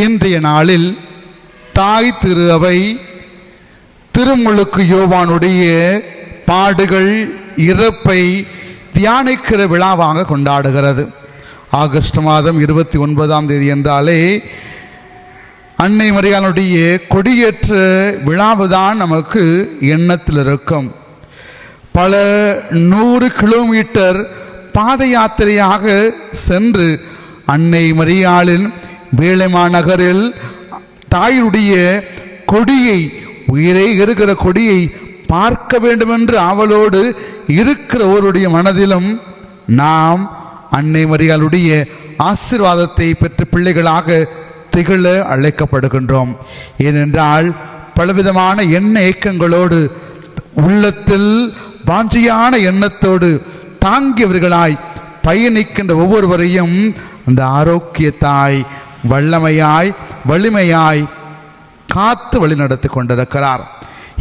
இன்றைய நாளில் தாய் திரு அவை திருமுழுக்கு யோவானுடைய பாடுகள் இறப்பை தியானிக்கிற விழாவாக கொண்டாடுகிறது. ஆகஸ்ட் மாதம் இருபத்தி ஒன்பதாம் தேதி என்றாலே அன்னை மரியாளுடைய கொடியேற்ற விழாவுதான் நமக்கு எண்ணத்தில் இருக்கும். பல நூறு கிலோமீட்டர் பாத யாத்திரையாக சென்று அன்னை மரியாளின் வேளைமா நகரில் தாயுடைய கொடியை உயிரே இருக்கிற கொடியை பார்க்க வேண்டுமென்று ஆவலோடு இருக்கிறவருடைய மனதிலும் நாம் அன்னை மரியாளுடைய ஆசீர்வாதத்தை பெற்ற பிள்ளைகளாக திகழ அழைக்கப்படுகின்றோம். ஏனென்றால் பலவிதமான எண்ண ஏக்கங்களோடு உள்ளத்தில் வாஞ்சியான எண்ணத்தோடு தாங்கியவர்களாய் பயணிக்கின்ற ஒவ்வொருவரையும் அந்த ஆரோக்கிய தாய் வல்லமையாய் வலிமையாய் காத்து வழிநடத்தி கொண்டிருக்கிறார்.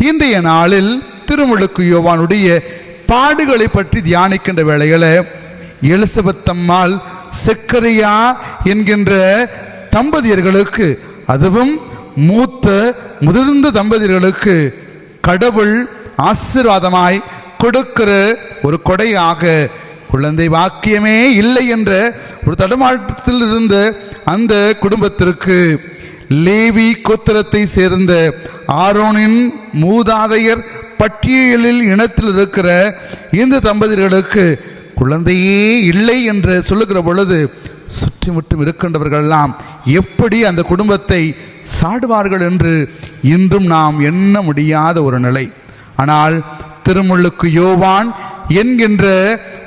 இன்றைய நாளில் திருமுழுக்கு யோவானுடைய பாடுகளை பற்றி தியானிக்கின்ற வேளையில் எலிசபெத் அம்மாள் செக்கரியா என்கின்ற தம்பதியர்களுக்கு அதுவும் மூத்த முதிர்ந்த தம்பதியர்களுக்கு கடவுள் ஆசீர்வாதமாய் கொடுக்கிற ஒரு கொடையாக குழந்தை வாக்கியமே இல்லை என்ற ஒரு தடுமாற்றத்தில் இருந்த அந்த குடும்பத்திற்கு லேவி கோத்திரத்தை சேர்ந்த ஆரோனின் மூதாதையர் பட்டியலில் இனத்தில் இருக்கிற இந்த தம்பதியர்களுக்கு குழந்தையே இல்லை என்று சொல்லுகிற பொழுது சுற்றிமுற்றும் இருக்கின்றவர்களெல்லாம் எப்படி அந்த குடும்பத்தை சாடுவார்கள் என்று இன்றும் நாம் எண்ண முடியாத ஒரு நிலை. ஆனால் திருமுள்ளுக்கு யோவான் என்கின்ற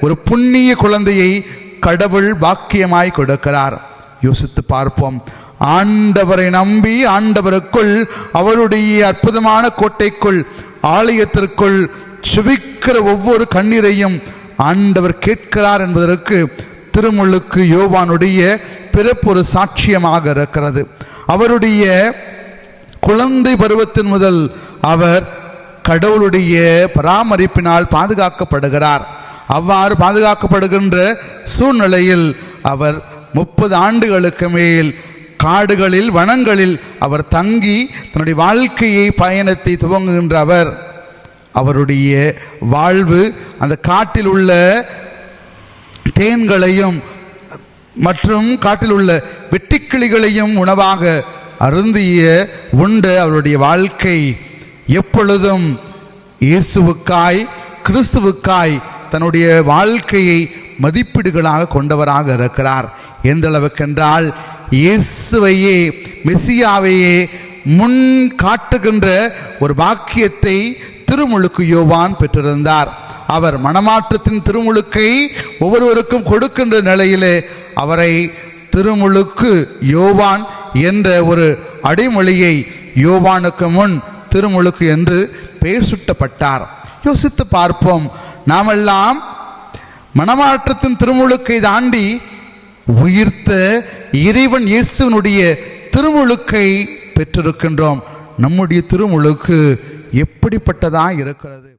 ஒரு புண்ணிய குழந்தையை கடவுள் பாக்கியமாய் கொடுக்கிறார். யோசித்து பார்ப்போம். ஆண்டவரை நம்பி ஆண்டவருக்குள் அவருடைய அற்புதமான கோட்டைக்குள் ஆலயத்திற்குள் சுவிக்கிற ஒவ்வொரு கண்ணீரையும் ஆண்டவர் கேட்கிறார் என்பதற்கு திருமுழுக்கு யோவானுடைய பிறப்பு ஒரு சாட்சியமாக இருக்கிறது. அவருடைய குழந்தை பருவத்தின் முதல் அவர் கடவுளுடைய பராமரிப்பினால் பாதுகாக்கப்படுகிறார். அவ்வாறு பாதுகாக்கப்படுகின்ற சூழ்நிலையில் அவர் முப்பது ஆண்டுகளுக்கு மேல் காடுகளில் வனங்களில் அவர் தங்கி தன்னுடைய வாழ்க்கையை பயணத்தை துவங்குகின்ற அவர். அவருடைய வாழ்வு அந்த காட்டில் உள்ள தேன்களையும் மற்றும் காட்டில் உள்ள வெட்டிக்கிளிகளையும் உணவாக அருந்திய உண்டு அவருடைய வாழ்க்கை. எப்பொழுதும் இயேசுவுக்காய் கிறிஸ்துவுக்காய் தன்னுடைய வாழ்க்கையை மதிப்பீடுகளாக கொண்டவராக இருக்கிறார். எந்த அளவுக்கென்றால் இயேசுவையே மெசியாவையே முன் காட்டுகின்ற ஒரு பாக்கியத்தை திருமுழுக்கு யோவான் பெற்றிருந்தார். அவர் மனமாற்றத்தின் திருமுழுக்கை ஒவ்வொருவருக்கும் கொடுக்கின்ற நிலையிலே அவரை திருமுழுக்கு யோவான் என்ற ஒரு அடைமொழியை யோவானுக்கு முன் திருமுழுக்கு என்று பெயர் சுட்டப்பட்டார். யோசித்து பார்ப்போம் நாமெல்லாம் மனமாற்றத்தின் திருமுழுக்கை தாண்டி உயிர்த்த இறைவன் இயேசுவனுடைய திருமுழுக்கை பெற்றிருக்கின்றோம். நம்முடைய திருமுழுக்கு எப்படிப்பட்டதா இருக்கிறது?